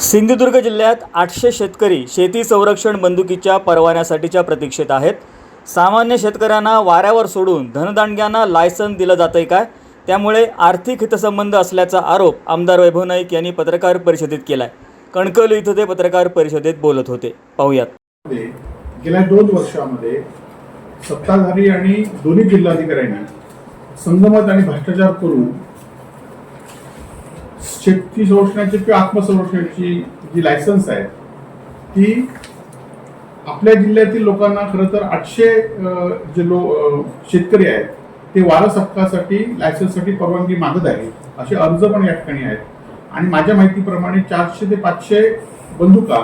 सिंधुदुर्ग जिल्ह्यात आठशे शेतकरी शेती संरक्षण बंदुकीच्या परवान्यासाठीच्या प्रतीक्षेत आहेत. सामान्य शेतकऱ्यांना वाऱ्यावर सोडून धनदांडग्यांना लायसन दिलं जातंय काय? त्यामुळे आर्थिक हितसंबंध असल्याचा आरोप आमदार वैभव नाईक यांनी पत्रकार परिषदेत केलाय. कणकवली इथं ते पत्रकार परिषदेत बोलत होते. पाहूयात. गेल्या दोन वर्षामध्ये सत्ताधारी आणि दोन्ही जिल्हाधिकाऱ्यांनी संगमत आणि भ्रष्टाचार करून शेती संरक्षणाची किंवा आत्मसंरक्षणाची जी लायसन्स आहे ती आपल्या जिल्ह्यातील लोकांना खरं तर आठशे जे लो अं, शेतकरी आहेत ते वारस हक्कासाठी लायसन्ससाठी परवानगी मागत आहे असे अर्ज पण या ठिकाणी आहेत. आणि माझ्या माहितीप्रमाणे चारशे ते पाचशे बंदुका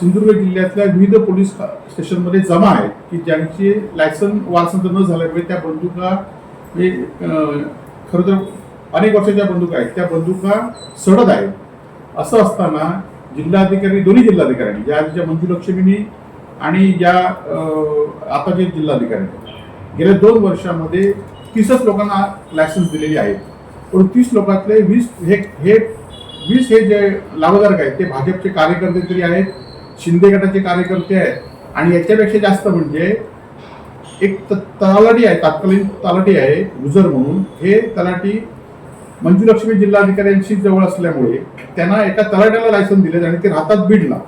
सिंधुदुर्ग जिल्ह्यातल्या विविध पोलीस स्टेशनमध्ये जमा आहेत की ज्यांचे लायसन वारसांचं न झाल्यामुळे त्या बंदुका हे खरं तर अनेक वर्षाच्या बंदुका आहेत. त्या बंदुका सडत आहेत. असं असताना जिल्हाधिकारी दोन्ही जिल्हाधिकाऱ्यांनी ज्या आधीच्या मंजुलक्ष्मीनी आणि ज्या आताचे जिल्हाधिकारी गेल्या दोन वर्षामध्ये तीसच लोकांना लायसन्स दिलेली आहेत. पण तीस लोकांतले वीस हे हे वीस हे जे लाभधारक आहेत ते भाजपचे कार्यकर्ते तरी आहेत शिंदे गटाचे कार्यकर्ते आहेत. आणि याच्यापेक्षा जास्त म्हणजे एक त- तलाठी आहे तात्कालीन तलाठी आहे गुजर म्हणून. हे तलाठी मंजुलक्ष्मी जिल्हाधिकाऱ्यांशी जवळ असल्यामुळे त्यांना एका तलाट्याला लायसन दिले आणि ते राहतात बीडला.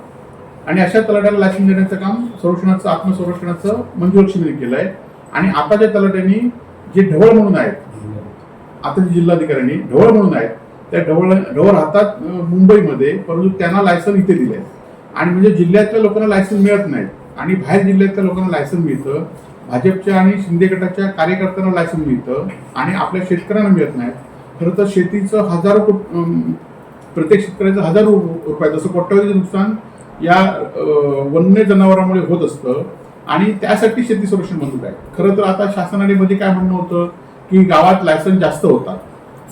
आणि अशा तलाट्याला लायसन देण्याचं काम संरक्षणाचं आत्मसंरक्षणाचं मंजुलक्ष्मीने केलं आहे आणि आताच्या तलाट्यांनी जे ढवळ म्हणून आहेत आता जे जिल्हाधिकाऱ्यांनी ढवळ म्हणून आहेत त्या ढवळ ढवळ राहतात मुंबईमध्ये परंतु त्यांना लायसन इथे दिले आणि म्हणजे जिल्ह्यातल्या लोकांना लायसन मिळत नाही. आणि बाहेर जिल्ह्यातल्या लोकांना लायसन मिळतं. भाजपच्या आणि शिंदे गटाच्या कार्यकर्त्यांना लायसन मिळतं. आणि आपल्या शेतकऱ्यांना मिळत नाही. खरं तर शेतीचं हजारो कोट- प्रत्येक शेतकऱ्याचं हजारो रुपये जसं कोट्यावधीचं नुकसान या वन्य जनावरांमुळे होत असतं आणि त्यासाठी शेती संरक्षण बंदूक आहे खरं तर आता शासनाने मध्ये काय म्हणणं होतं की गावात लायसन जास्त होतात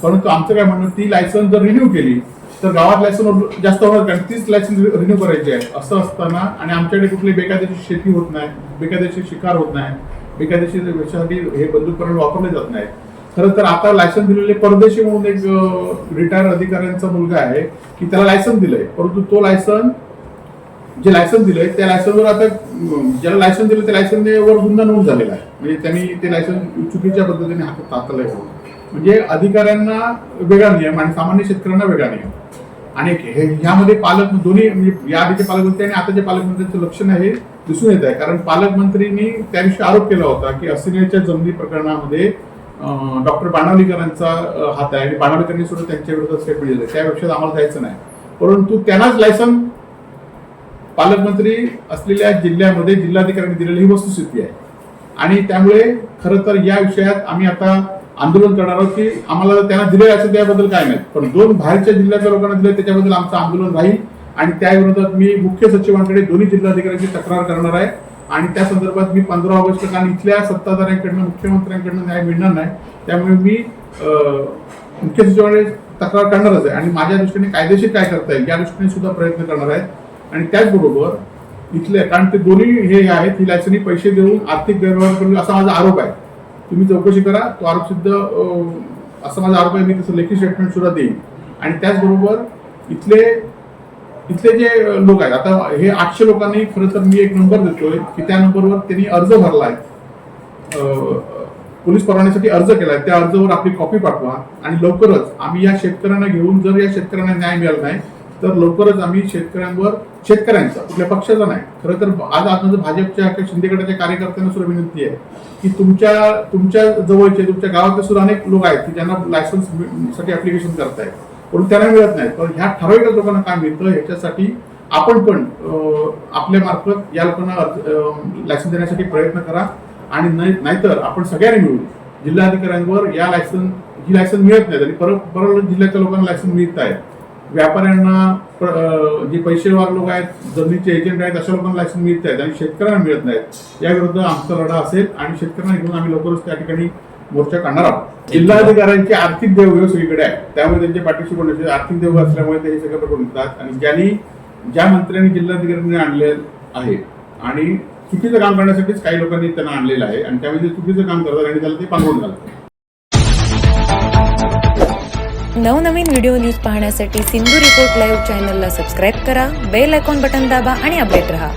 परंतु आमचं काय म्हणणं ती लायसन जर रिन्यू केली तर गावात लायसन जास्त होणार कारण तीच लायसन रिन्यू करायची आहे. असं असताना आणि आमच्याकडे कुठली बेकायदेशीर शेती होत नाही बेकायदेशीर शिकार होत नाही बेकायदेशीर याच्यासाठी हे बंदूकरण वापरले जात नाही खरं तर आता लायसन दिलेले परदेशी म्हणून एक रिटायर अधिकाऱ्यांचा मुलगा आहे की त्याला लायसन दिलंय. परंतु तो लायसन जे लायसन दिलंय त्या लायसनवर आता ज्याला लायसन दिलं त्या वर गुन्हा नोंद झालेला आहे. म्हणजे त्यांनी ते लायसन चुकीच्या पद्धतीने हातात तातलंय म्हणजे अधिकाऱ्यांना वेगळा नियम आणि सामान्य शेतकऱ्यांना वेगळा नियम. आणि हे ह्यामध्ये पालक दोन्ही म्हणजे या आधीचे पालकमंत्री आणि आताच्या पालकमंत्र्यांचं लक्षण हे दिसून येत आहे. कारण पालकमंत्रींनी त्याविषयी आरोप केला होता की असिनेच्या जमिनी प्रकरणामध्ये डॉक्टर बाणावलीकरांचा हात आहे आणि बाणावलीकरांनी सुद्धा त्यांच्या विरोधात स्टेटमेंट दिलं त्यापेक्षा आम्हाला जायचं नाही. परंतु त्यांनाच लायसन पालकमंत्री असलेल्या जिल्ह्यामध्ये जिल्हाधिकाऱ्यांनी दिलेली ही वस्तुस्थिती आहे. आणि त्यामुळे खरं तर या विषयात आम्ही आता आंदोलन करणार आहोत की आम्हाला त्यांना दिले असेल त्याबद्दल काय नाही. पण दोन बाहेरच्या जिल्ह्याच्या लोकांना दिले त्याच्याबद्दल आमचं आंदोलन राहील आणि त्याविरोधात मी मुख्य सचिवांकडे दोन्ही जिल्हाधिकाऱ्यांची तक्रार करणार आहे. आणि त्या संदर्भात मी पंधरा ऑगस्ट कारण इथल्या सत्ताधाऱ्यांकडनं मुख्यमंत्र्यांकडनं न्याय मिळणार नाही. त्यामुळे मी मुख्य सचिवांकडे तक्रार करणारच आहे. आणि माझ्या दृष्टीने कायदेशीर काय करता येईल या दृष्टीने सुद्धा प्रयत्न करणार आहे आणि त्याचबरोबर इथले कारण ते दोन्ही हे आहेत ही लायसनी पैसे देऊन आर्थिक गैरव्यवहार करून असा माझा आरोप आहे. तुम्ही चौकशी करा तो आरोप सिद्ध असा माझा आरोप आहे मी तसं लेखी स्टेटमेंट सुद्धा देईन. आणि त्याचबरोबर इथले इथले जे लोक आहेत आता हे आठशे लोकांनी खरं तर मी एक नंबर देतोय की त्या नंबरवर त्यांनी अर्ज भरला आहे पोलीस परवान्यासाठी अर्ज केलाय. त्या अर्जावर आपली कॉपी पाठवा आणि लवकरच आम्ही या शेतकऱ्यांना घेऊन जर या शेतकऱ्यांना न्याय मिळाला नाही तर लवकरच आम्ही शेतकऱ्यांवर शेतकऱ्यांचा कुठल्या पक्षाचा नाही. खरं तर आज आज भाजपच्या किंवा शिंदे गटाच्या कार्यकर्त्यांना सुद्धा विनंती आहे की तुमच्या तुमच्या जवळचे तुमच्या गावातले सुद्धा अनेक लोक आहेत की ज्यांना लायसन्ससाठी ऍप्लिकेशन करतायत. परंतु त्यांना मिळत नाही. पण ह्या ठराविक लोकांना काय मिळतं ह्याच्यासाठी आपण पण आपल्या मार्फत या लोकांना लायसन देण्यासाठी प्रयत्न करा. आणि नाही- नाहीतर आपण सगळ्यांनी मिळून जिल्हाधिकाऱ्यांवर या लायसन ही लायसन मिळत नाही. आणि परत परत जिल्ह्याच्या लोकांना लायसन मिळत आहे. व्यापाऱ्यांना प्र- जे पैसेवार लोक आहेत जमिनीचे एजंट आहेत अशा लोकांना लायसन मिळत आहेत आणि शेतकऱ्यांना मिळत नाहीत. याविरुद्ध आमचा लढा असेल आणि शेतकऱ्यांना घेऊन आम्ही लवकरच त्या ठिकाणी मोर्चा काढणार आहोत. जिल्हाधिकाऱ्यांचे आर्थिक देव सगळीकडे आहे. त्यामुळे त्यांच्या पाठीशी बोलण्याचे आर्थिक देव असल्यामुळे ते हे सगळं करून देतात आणि ज्यांनी ज्या मंत्र्यांनी जिल्हाधिकाऱ्यांनी आणले आहे आणि चुकीचं काम करण्यासाठीच काही लोकांनी त्यांना आणलेलं आहे आणि त्यामध्ये ते चुकीचं काम करतात आणि त्याला ते पांगवून घालतात. नवनवीन व्हिडिओ न्यूज पाहण्यासाठी सिंधू रिपोर्ट लाईव्ह चॅनलला सबस्क्राईब करा बेल आयकॉन बटन दाबा आणि अपडेट रहा.